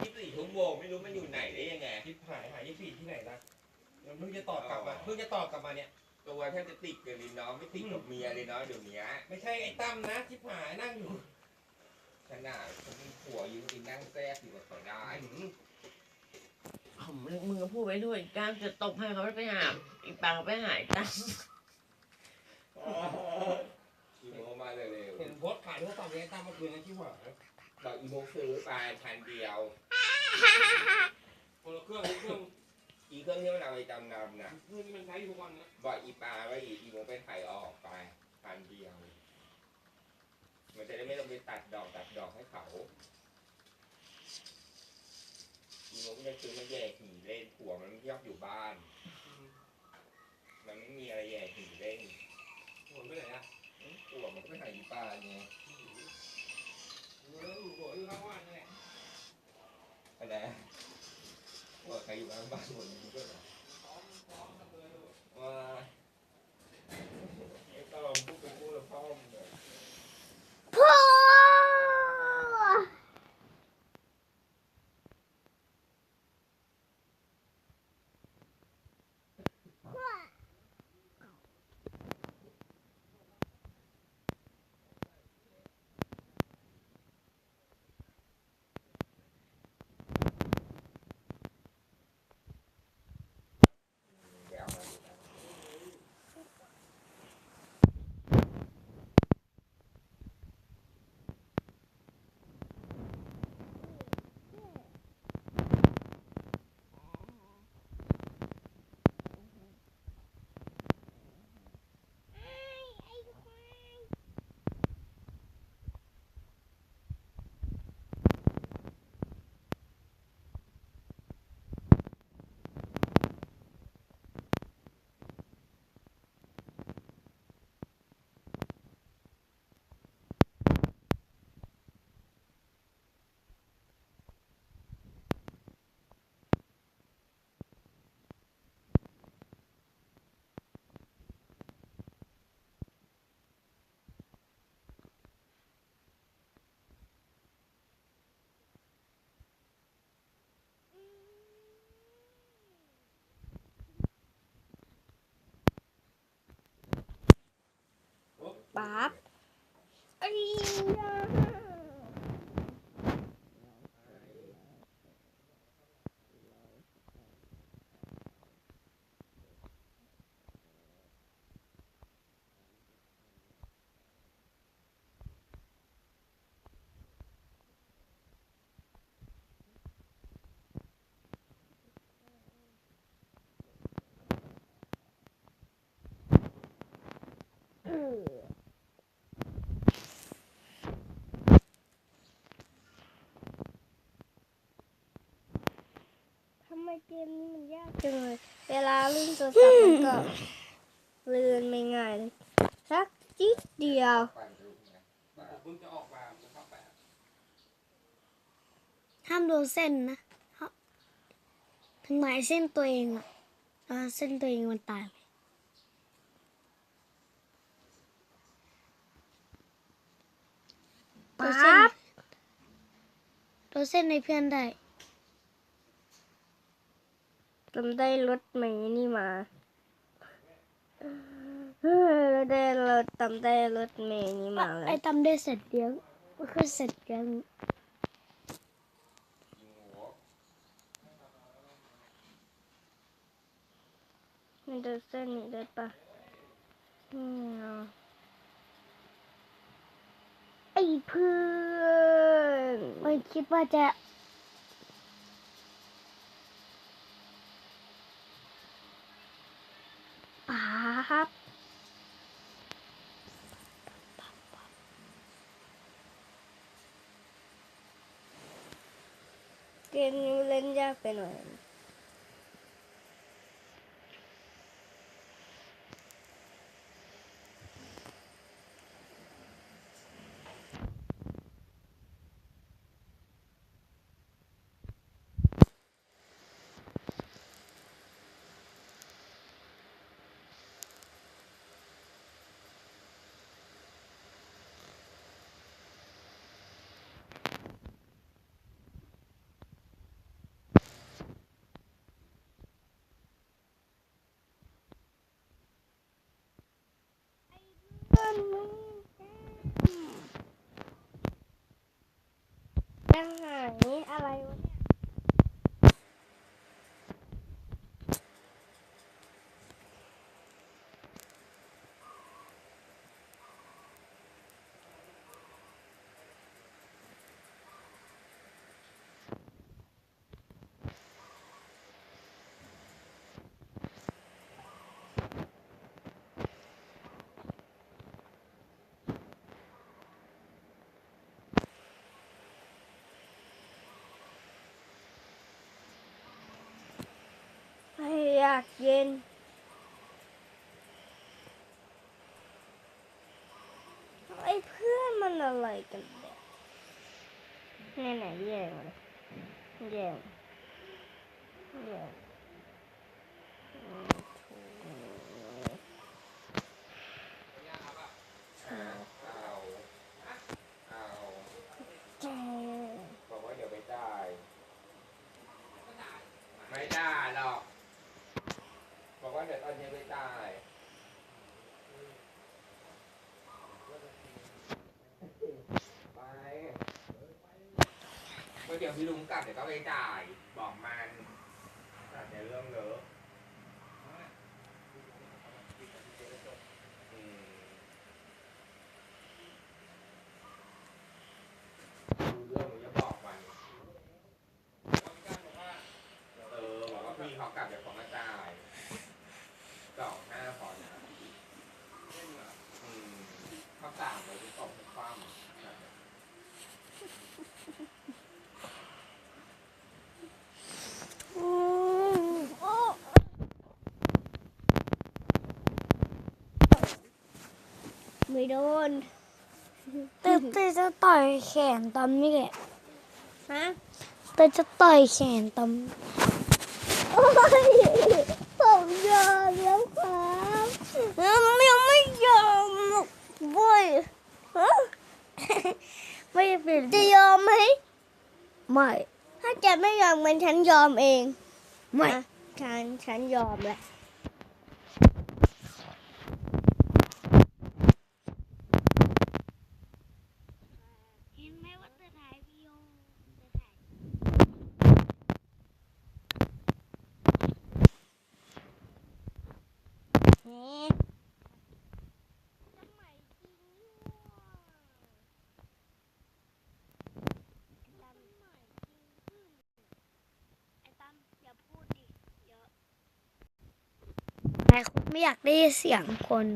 โมงไม่รู้มันอยู่ไหนได้ยังไง ทิพหายหายยี่สี่ที่ไหนล่ะมันเพิ่งจะตอบกลับมาเพิ่งจะตอบกลับมาเนี่ย ตัวแทบจะติดกันเลยเนาะไม่ติดกับเมียเลยเนาะเดี๋ยวนี้ไม่ใช่ไอ้ตั้มนะทิพหายนั่งอยู่ขนาดผมมีผัวอยู่กินนั่งแซ่บอยู่กับเขาได้อืมผมมึงก็พูดไว้ด้วยก้างจะตบให้เขาไปหาอีปางไปหายตั้งอีโมมาเร็วเห็นโพสต์ขายโทรศัพท์ไอ้ตั้มเมื่อคืนนะที่หวาๆ บอกอีโมซื้อไปพันเดียวคนละเครื่องเครื่องอีเครื่องที่มันเอาไปจำนำน่ะเครื่องที่มันใช้อยู่ทุกวันนะบอกอีปาว่าอีอีโมไปขายออกไปพันเดียว มันจะได้ไม่ต้องไปตัดดอกตัดดอกให้เขาอีโมก็จะซื้อมาแย่หีเล่นผัวมันไม่ชอบอยู่บ้าน มันไม่มีอะไรแย่หีเล่นโหนไปไหนอะผัวมันก็ไปหาอีปาไง เอออยู่ ลยเวลาเล่นโทรศัพท์มันก็เลื่อนไม่ง่ายเลยสักจิดเดียวปั่นรูปนะปั่นผมเพิ่งจะออกมาจะเข้าแปดห้ามโดนเส้นนะถึงหมายเส้นตัวเองอะแล้วเส้นตัวเองมันตายไปปั๊บตัวเส้นในเพื่อนได้ จำได้รถใหม่นี่มาเออเราได้รถจำได้รถเมย์นี่มาแล้วไอ้จำได้เสร็จเดียวก็คือเสร็จยังยิงหัวมันจะเส้นนี้ได้ปะอืมไอ้เพื่อนมันคิดว่าจะปั๊บ เกมนี้เนยากไปหน่อะหายอะไรวะากเย็น ไอ้เพื่อนมันอะไรกันเนี่ยไหนไหนแย่งเลยแย่งแย่งอืมถูก อ่าเอาเอา แย่ง บอกว่าเดี๋ยวไปจ่าย ไม่ได้หรอก บอกว่าเดี๋ยวตอนเย็นไปจ่ายไปเมื่อเดี๋ยวพี่ลุงกลับเดี๋ยวก็ไปจ่าย บอกมันแต่เดี๋ยวเรื่องเลอะอืมรู้เรื่องหนูจะบอกมัน เออบอกว่าพี่เขากลับเดี๋ยวของมาจ่ายสองห้าพอนะอืมเขาสั่งเลยที่ตบที่คว่ำ อืมโอ้ ไม่โดนแต่แต่จะต่อยแขนตำนี่แหละฮะแต่จะต่อยแขนตโอ้ยผมยอมแล้วครับำยังยังไม่ยอมหรอกเว้ยฮะไม่เป็นจะยอมไหมไม่ถ้าจะไม่ยอมมันฉันยอมเองไม่อะฉันฉันยอมแหละ เห็นไหมว่าจะถ่ายวิดีโอจะถ่ายนี่ ไม่อยากได้เสียงคน